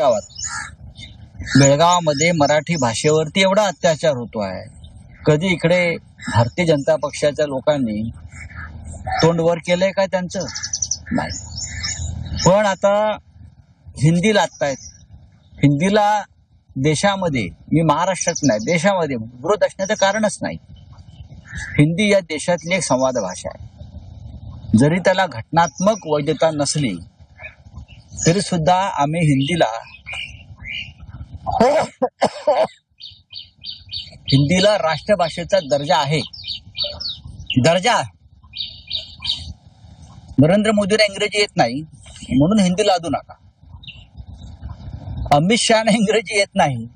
बेळगावात. बेळगावामध्ये मराठी भाषेवरती एवढा अत्याचार होतो आहे कधी इकडे भारतीय जनता पक्षाच्या लोकांनी तोंड वर केलंय का त्यांचं? नाही. पण आता हिंदी लागतायत हिंदीला देशामध्ये मी महाराष्ट्रात नाही देशामध्ये विरोध असण्याचं कारणच नाही. हिंदी या देशातली एक संवाद भाषा आहे. जरी त्याला घटनात्मक वैधता नसली तरी सुद्धा आम्ही हिंदीला हिंदीला राष्ट्रभाषेचा दर्जा आहे. दर्जा? नरेंद्र मोदीला इंग्रजी येत नाही म्हणून हिंदी लादू नका. अमित शहाने इंग्रजी येत नाही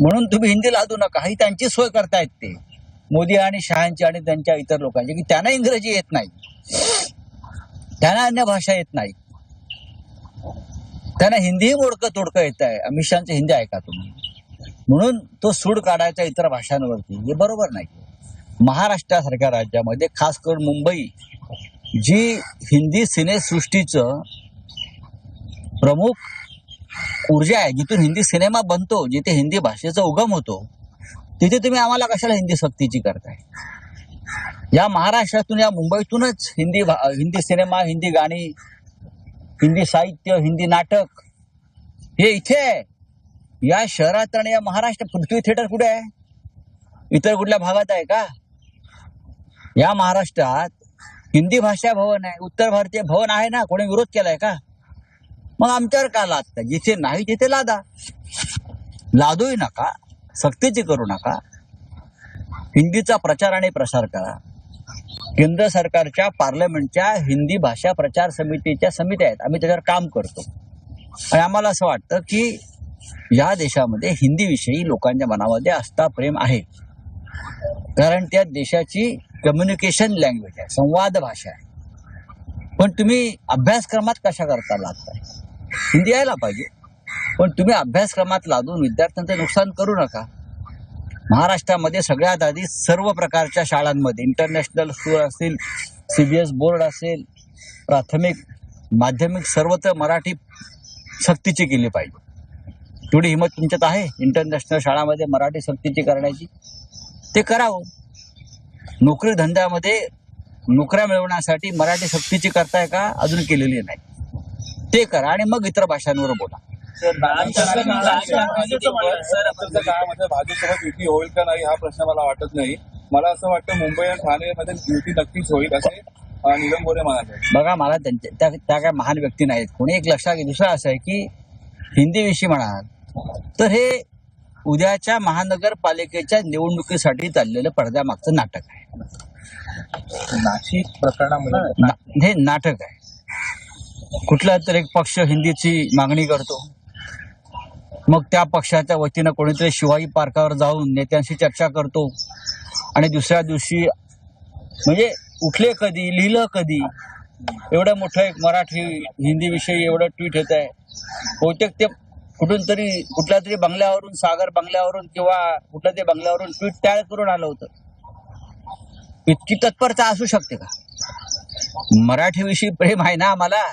म्हणून तुम्ही हिंदी लादू नका. ही त्यांची सोय करतायत ते. मोदी आणि शहांची आणि त्यांच्या इतर लोकांची की त्यांना इंग्रजी येत नाही. त्यांना अन्य भाषा येत नाही. त्यांना हिंदीही मोडकं तोडकं येत आहे अमित शहाचे हिंदी ऐका तुम्ही. म्हणून तो सूड काढायचा इतर भाषांवरती. हे बरोबर नाही. महाराष्ट्रासारख्या राज्यामध्ये खास करून मुंबई जी हिंदी सिनेसृष्टीचं प्रमुख ऊर्जा आहे जिथून हिंदी सिनेमा बनतो जिथे हिंदी भाषेचा उगम होतो तिथे तुम्ही आम्हाला कशाला हिंदी सक्तीची करताय? या महाराष्ट्रातून या मुंबईतूनच हिंदी भा- हिंदी सिनेमा हिंदी गाणी हिंदी साहित्य हिंदी नाटक. हे इथे आहे. या शहरात आणि या महाराष्ट्र पृथ्वी थिएटर कुठे आहे? इतर कुठल्या भागात आहे का? या महाराष्ट्रात हिंदी भाषा भवन आहे. उत्तर भारतीय भवन आहे ना? कोणी विरोध केलाय का? मग आमच्यावर का लादता जिथे नाही तिथे लादा. लादूही नका. सक्तीची करू नका. हिंदीचा प्रचार आणि प्रसार करा. केंद्र सरकारच्या पार्लमेंटच्या हिंदी भाषा प्रचार समितीच्या समित्या आहेत. आम्ही त्याच्यावर काम करतो. आणि आम्हाला असं वाटतं की या देशामध्ये हिंदीविषयी लोकांच्या मनामध्ये आस्था प्रेम आहे. कारण त्या देशाची कम्युनिकेशन लँग्वेज आहे संवाद भाषा आहे. पण तुम्ही अभ्यासक्रमात कशा करता लागताय? हिंदी यायला पाहिजे. पण तुम्ही अभ्यासक्रमात लादून विद्यार्थ्यांचं नुकसान करू नका. महाराष्ट्रामध्ये सगळ्यात आधी सर्व प्रकारच्या शाळांमध्ये इंटरनॅशनल स्कूल असतील सीबीएस बोर्ड असेल प्राथमिक माध्यमिक सर्वत्र मराठी सक्तीची केली पाहिजे. तेवढी हिंमत तुमच्यात आहे इंटरनॅशनल शाळामध्ये मराठी सक्तीची करण्याची? ते करावं. नोकरी धंद्यामध्ये नोकऱ्या मिळवण्यासाठी मराठी सक्तीची करताय का? अजून केलेली नाही. ते करा आणि मग इतर भाषांवर बोला. काळामध्ये भाजपसोबत युती होईल का नाही हा प्रश्न मला वाटत नाही. मला असं वाटतं मुंबई आणि ठाणेमध्ये युती नक्कीच होईल असे नीलम गोरे म्हणाले. बघा मला त्यांच्या त्या काय महान व्यक्ती नाहीत. कोणी एक लक्षात दुसरं असं आहे की हिंदीविषयी म्हणाल तर हे उद्याच्या महानगरपालिकेच्या निवडणुकीसाठी चाललेलं पडद्यामागचं नाटक आहे. नाशिक प्रकरणामध्ये ना- हे नाटक आहे. कुठला तर एक पक्ष हिंदीची मागणी करतो. मग त्या पक्षाच्या वतीनं कोणीतरी शिवाई पार्कावर जाऊन नेत्यांशी चर्चा करतो. आणि दुसऱ्या दिवशी म्हणजे उठले कधी लिहिलं कधी एवढं मोठं एक मराठी हिंदी विषयी एवढं ट्विट येत आहे. बहुतेक ते कुठून तरी कुठल्या तरी बंगल्यावरून सागर बंगल्यावरून किंवा कुठल्या तरी बंगल्यावरून ट्विट तयार करून आलं होतं. इतकी तत्परता असू शकते का? मराठीविषयी प्रेम आहे ना आम्हाला?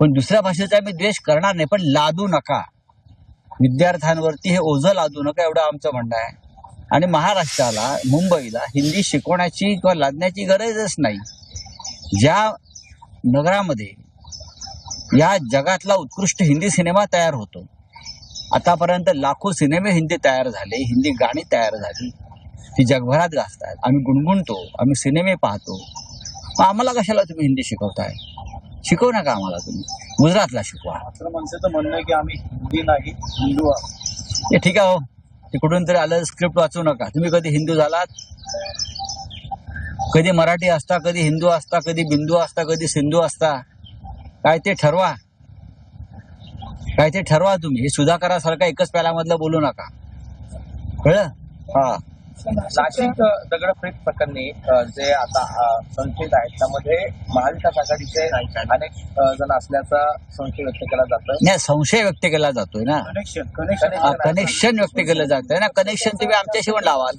पण दुसऱ्या भाषेचा आम्ही द्वेष करणार नाही पण लादू नका. विद्यार्थ्यांवरती हे ओझं लादू नका एवढं आमचं म्हणणं आहे. आणि महाराष्ट्राला मुंबईला हिंदी शिकवण्याची किंवा लादण्याची गरजच नाही. ज्या नगरामध्ये या जगातला उत्कृष्ट हिंदी सिनेमा तयार होतो आतापर्यंत लाखो सिनेमे हिंदी तयार झाले हिंदी गाणी तयार झाली ती जगभरात गाजतात. आम्ही गुणगुणतो आम्ही सिनेमे पाहतो. आम्हाला कशाला तुम्ही हिंदी शिकवताय? शिकवू नका आम्हाला तुम्ही? गुजरातला शिकवा. म्हणणं आहे की आम्ही हिंदी नाही हिंदू आहोत. हे ठीक आहे हो. ते कुठून तरी आलं स्क्रिप्ट वाचू नका. तुम्ही कधी हिंदू झालात? कधी मराठी असता कधी हिंदू असता कधी बिंदू असता कधी सिंधू असता काय ते ठरवा. काय ते ठरवा तुम्ही. हे सुधाकरासारखा एकच प्यालामधलं बोलू नका. कळलं? हा. नाशिक दगडफेक प्रकरणी जे आता संशयित आहेत त्यामध्ये महाविकास आघाडीचे अनेक जण असल्याचा संशय व्यक्त केला जातोय. नाही संशय व्यक्त केला जातोय ना. कनेक्शन कनेक्शन व्यक्त केलं जात आहे ना. कनेक्शन तुम्ही आमच्याशी पण लावाल.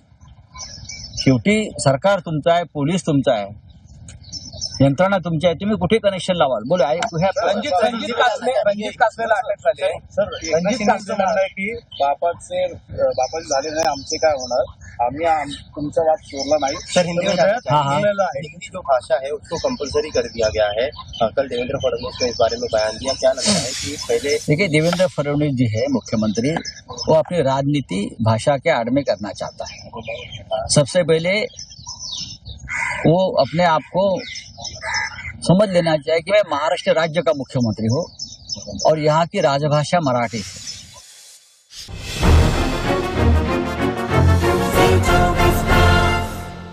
शेवटी सरकार तुमचं आहे पोलीस तुमचा आहे. यंत्रणा तुमची आहे. तुम्ही कुठे कनेक्शन लावाल? बोला आय यू हॅव रणजित रणजित कासले रणजित कासलेला अटक झाली आहे सर रणजित कासचं म्हणणं आहे की बापाचे बापाचे झाले नाही आमचे काय होणार? आम्ही आम- तुमचा वाद सोडला नाही. सर हिंदी में हाँ, हाँ। हिंदी जो भाषा है उसको कंपलसरी कर दिया गया है। अ, कल देवेंद्र फडणवीस ने इस बारे में बयान दिया। क्या लगता है कि पहले देखिए देवेंद्र फडणवीस जी है मुख्यमंत्री। वो अपनी राजनीति भाषा के आड़ में करना चाहता है। सबसे पहले वो अपने आप को समझ लेना चाहिए कि मैं महाराष्ट्र राज्य का मुख्यमंत्री हूँ और यहाँ की राजभाषा मराठी है।